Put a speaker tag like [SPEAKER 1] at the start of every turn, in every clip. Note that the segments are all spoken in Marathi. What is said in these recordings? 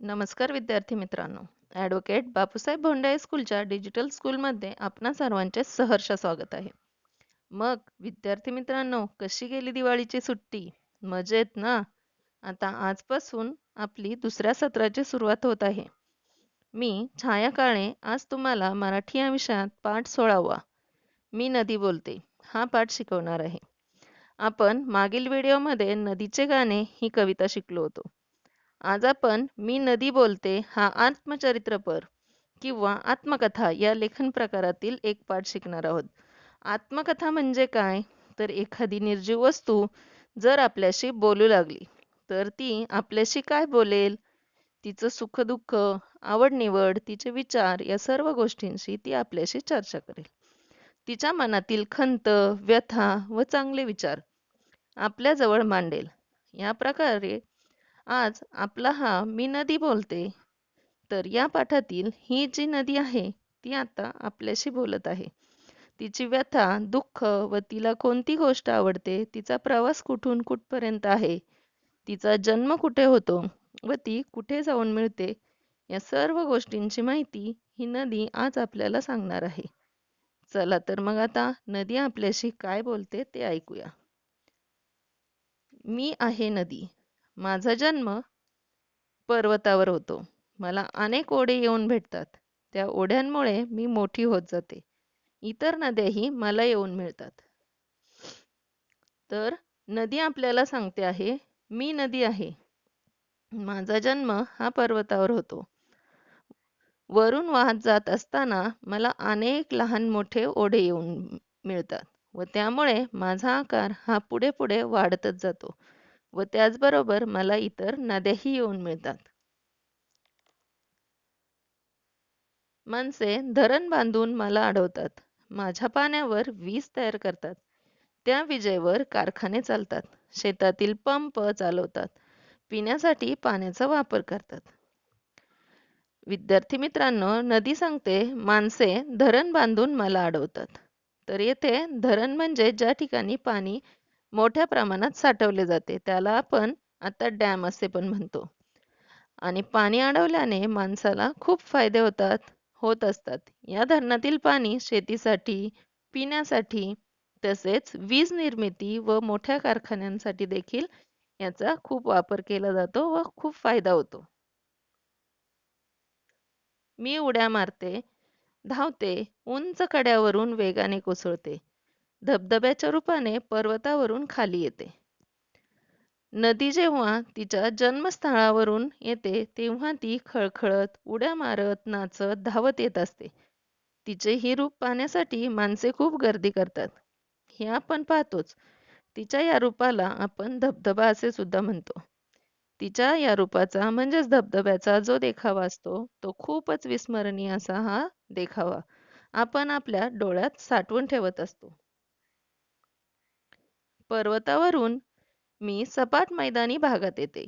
[SPEAKER 1] नमस्कार विद्यार्थी मित्रांनो. ॲडव्होकेट बापूसाहेब भोंडाय स्कूलच्या डिजिटल स्कूलमध्ये आपणा सर्वांचे सहर्ष स्वागत आहे. मग विद्यार्थी मित्रांनो कशी गेली दिवाळीची सुट्टी? मजेत ना? आता आजपासून आपली दुसऱ्या सत्राची सुरुवात होत आहे. मी छाया काळे आज तुम्हाला मराठी या विषयात पाठ सोळावा. मी नदी बोलते हा पाठ शिकवणार आहे. आपण मागील व्हिडिओमध्ये नदीचे गाणे ही कविता शिकलो होतो. आज आपण मी नदी बोलते हा आत्मचरित्रपर किंवा आत्मकथा या लेखन प्रकारातील एक पाठ शिकणार आहोत. आत्मकथा म्हणजे काय? तर एखादी निर्जीव वस्तू जर आपल्याशी बोलू लागली तर ती आपल्याशी काय बोलेल? तिचं सुखदुःख आवडनिवड तिचे विचार या सर्व गोष्टींशी ती आपल्याशी चर्चा करेल. तिच्या मनातील खंत व्यथा व चांगले विचार आपल्याजवळ मांडेल. या प्रकारे आज आपला हा मी नदी बोलते. तर या पाठातील ही जी नदी आहे ती आता आपल्याशी बोलत आहे. तिची व्यथा दुःख व तिला कोणती गोष्ट आवडते तिचा प्रवास कुठून कुठपर्यंत आहे तिचा जन्म कुठे होतो व ती कुठे जाऊन मिळते या सर्व गोष्टींची माहिती ही नदी आज आपल्याला सांगणार आहे. चला तर मग आता नदी आपल्याशी काय बोलते ते ऐकूया. मी आहे नदी. माझा जन्म पर्वतावर होतो. मला अनेक ओढे येऊन भेटतात. त्या ओढ्यांमुळे मी मोठी होत जाते. इतर नद्याही मला येऊन मिळतात. तर नदी आपल्याला सांगते आहे मी नदी आहे. माझा जन्म हा पर्वतावर होतो. वरून वाहत जात असताना मला अनेक लहान मोठे ओढे येऊन मिळतात व त्यामुळे माझा आकार हा पुढे पुढे वाढतच जातो. व त्याचबरोबर मला इतर नद्याही येऊन मिळतात. माणसे धरण बांधून मला अडवतात. माझ्या पाण्यावर वीज तयार करतात. त्या विजेवर कारखाने चालतात. शेतातील पंप चालवतात. पिण्यासाठी पाण्याचा वापर करतात. विद्यार्थी मित्रांनो नदी सांगते माणसे धरण बांधून मला अडवतात. तर येथे धरण म्हणजे ज्या ठिकाणी पाणी मोठ्या प्रमाणात साठवले जाते. त्याला आपण आता डॅम असे पण म्हणतो. आणि पाणी अडवल्याने माणसाला खूप फायदे होतात होत असतात. या धरणातील पाणी शेतीसाठी पिण्यासाठी तसेच वीज निर्मिती व मोठ्या कारखान्यांसाठी देखील याचा खूप वापर केला जातो व खूप फायदा होतो. मी उड्या मारते धावते उंच कड्यावरून वेगाने कोसळते. धबधब्याच्या रूपाने पर्वतावरून खाली येते. नदी जेव्हा तिच्या जन्मस्थळावरून येते तेव्हा ती खळखळत उड्या मारत नाचत धावत येत असते. तिचे ही रूप पाहण्यासाठी माणसे खूप गर्दी करतात. हे आपण पाहतोच. तिच्या या रूपाला आपण धबधबा असे सुद्धा म्हणतो. तिच्या या रूपाचा म्हणजेच धबधब्याचा जो देखावा असतो तो खूपच विस्मरणीय असा हा देखावा आपण आपल्या डोळ्यात साठवून ठेवत असतो. पर्वतावरून मी सपाट मैदानी भागात येते.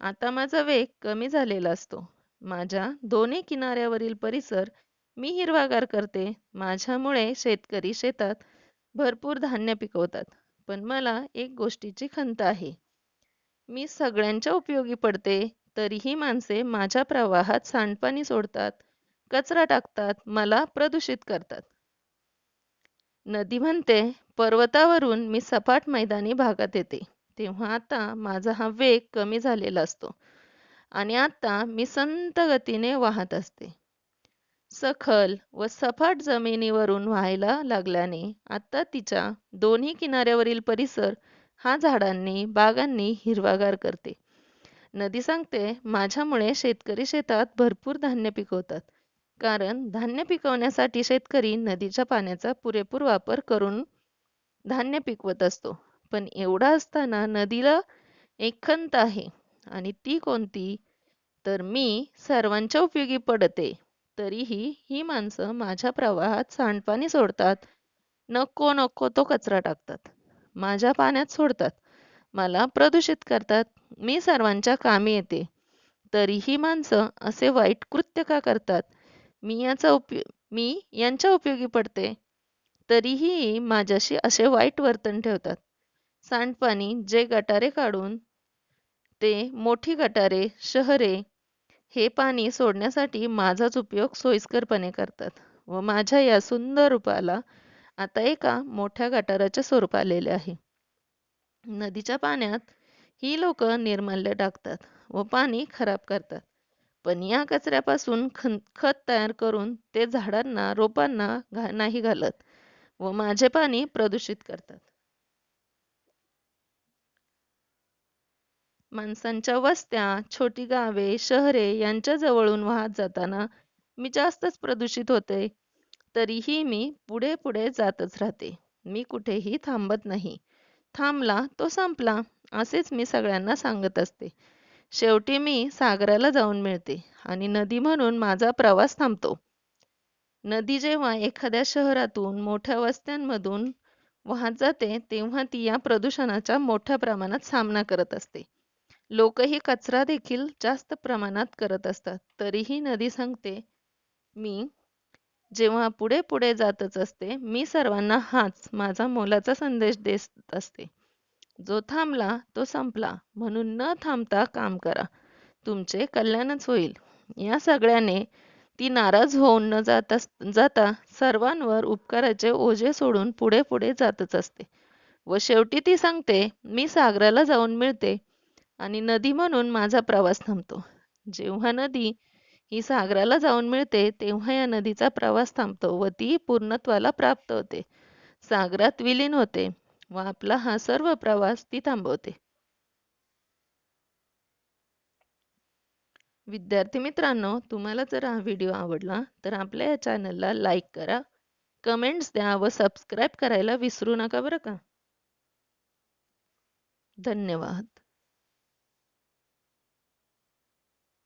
[SPEAKER 1] आता माझा वेग कमी झालेला असतो. माझ्या दोन्ही किनाऱ्यावरील परिसर मी हिरवागार करते. माझ्यामुळे शेतकरी शेतात भरपूर धान्य पिकवतात पण मला एक गोष्टीची खंत आहे. मी सगळ्यांच्या उपयोगी पडते तरीही माणसे माझ्या प्रवाहात सांडपाणी सोडतात कचरा टाकतात मला प्रदूषित करतात. नदी म्हणते पर्वतावरून मी सपाट मैदानी भागात येते. तेव्हा आता माझा हा वेग कमी झालेला असतो. आणि आता मी संत गतीने वाहत असते. सखल व सपाट जमिनीवरून व्हायला लागल्याने आता तिच्या दोन्ही किनाऱ्यावरील परिसर हा झाडांनी बागांनी हिरवागार करते. नदी सांगते माझ्यामुळे शेतकरी शेतात भरपूर धान्य पिकवतात. कारण धान्य पिकवण्यासाठी शेतकरी नदीच्या पाण्याचा पुरेपूर वापर करून धान्य पिकवत असतो. पण एवढा असताना नदीला एक खंत आहे आणि ती कोणती? तर मी सर्वांच्या उपयोगी पडते. तरीही ही माणसं माझ्या प्रवाहात सांडपाणी सोडतात. नको नको तो कचरा टाकतात. माझ्या पाण्यात सोडतात. मला प्रदूषित करतात. मी सर्वांच्या कामी येते. तरीही माणसं असे वाईट कृत्य का करतात? मी याचा उपयोग मी यांच्या उपयोगी पडते. तरीही माझ्याशी असे वाईट वर्तन ठेवतात. सांडपाणी जे गटारे काढून ते मोठी गटारे शहरे हे पाणी सोडण्यासाठी माझाच उपयोग सोयीस्करपणे करतात व माझ्या या सुंदर रूपाला आता एका मोठ्या गटाराचे स्वरूप आलेले आहे. नदीच्या पाण्यात ही लोक निर्माल्य टाकतात व पाणी खराब करतात. पण या कचऱ्यापासून खत तयार करून ते झाडांना रोपांना नाही घालत व माझे पाणी प्रदूषित करतात. माणसांच्या वस्त्या छोटी गावे शहरे यांच्या जवळून वाहत जाताना मी जास्तच प्रदूषित होते. तरीही मी पुढे पुढे जातच राहते. मी कुठेही थांबत नाही. थांबला तो संपला असेच मी सगळ्यांना सांगत असते. शेवटी मी सागराला जाऊन मिळते आणि नदी म्हणून माझा प्रवास थांबतो. नदी जेव्हा एखाद्या शहरातून मोठ्या वस्त्यांमधून वाहत जाते तेव्हा ती या प्रदूषणाचा मोठ्या प्रमाणात सामना करत असते. लोकही कचरा देखील जास्त प्रमाणात करत असतात तरीही नदी सांगते मी जेव्हा पुढे पुढे जातच असते मी सर्वांना हाच माझा मोलाचा संदेश देत असते. जो थांबला तो संपला. म्हणून न थांबता काम करा. तुमचे कल्याणच होईल. या सगळ्याने ती नाराज होऊन न जाता जाता सर्वांवर उपकाराचे ओझे सोडून पुढे पुढे जातच असते. व शेवटी ती सांगते मी सागराला जाऊन मिळते आणि नदी म्हणून माझा प्रवास थांबतो. जेव्हा नदी ही सागराला जाऊन मिळते तेव्हा या नदीचा प्रवास थांबतो व ती पूर्णत्वाला प्राप्त होते. सागरात विलीन होते. व आपला हा सर्व प्रवास ती थांबवते. विद्यार्थी मित्रांनो तुम्हाला जर हा व्हिडिओ आवडला तर आपल्या या चॅनलला लाईक करा कमेंट्स द्या व सबस्क्राईब करायला विसरू नका बरं का? धन्यवाद.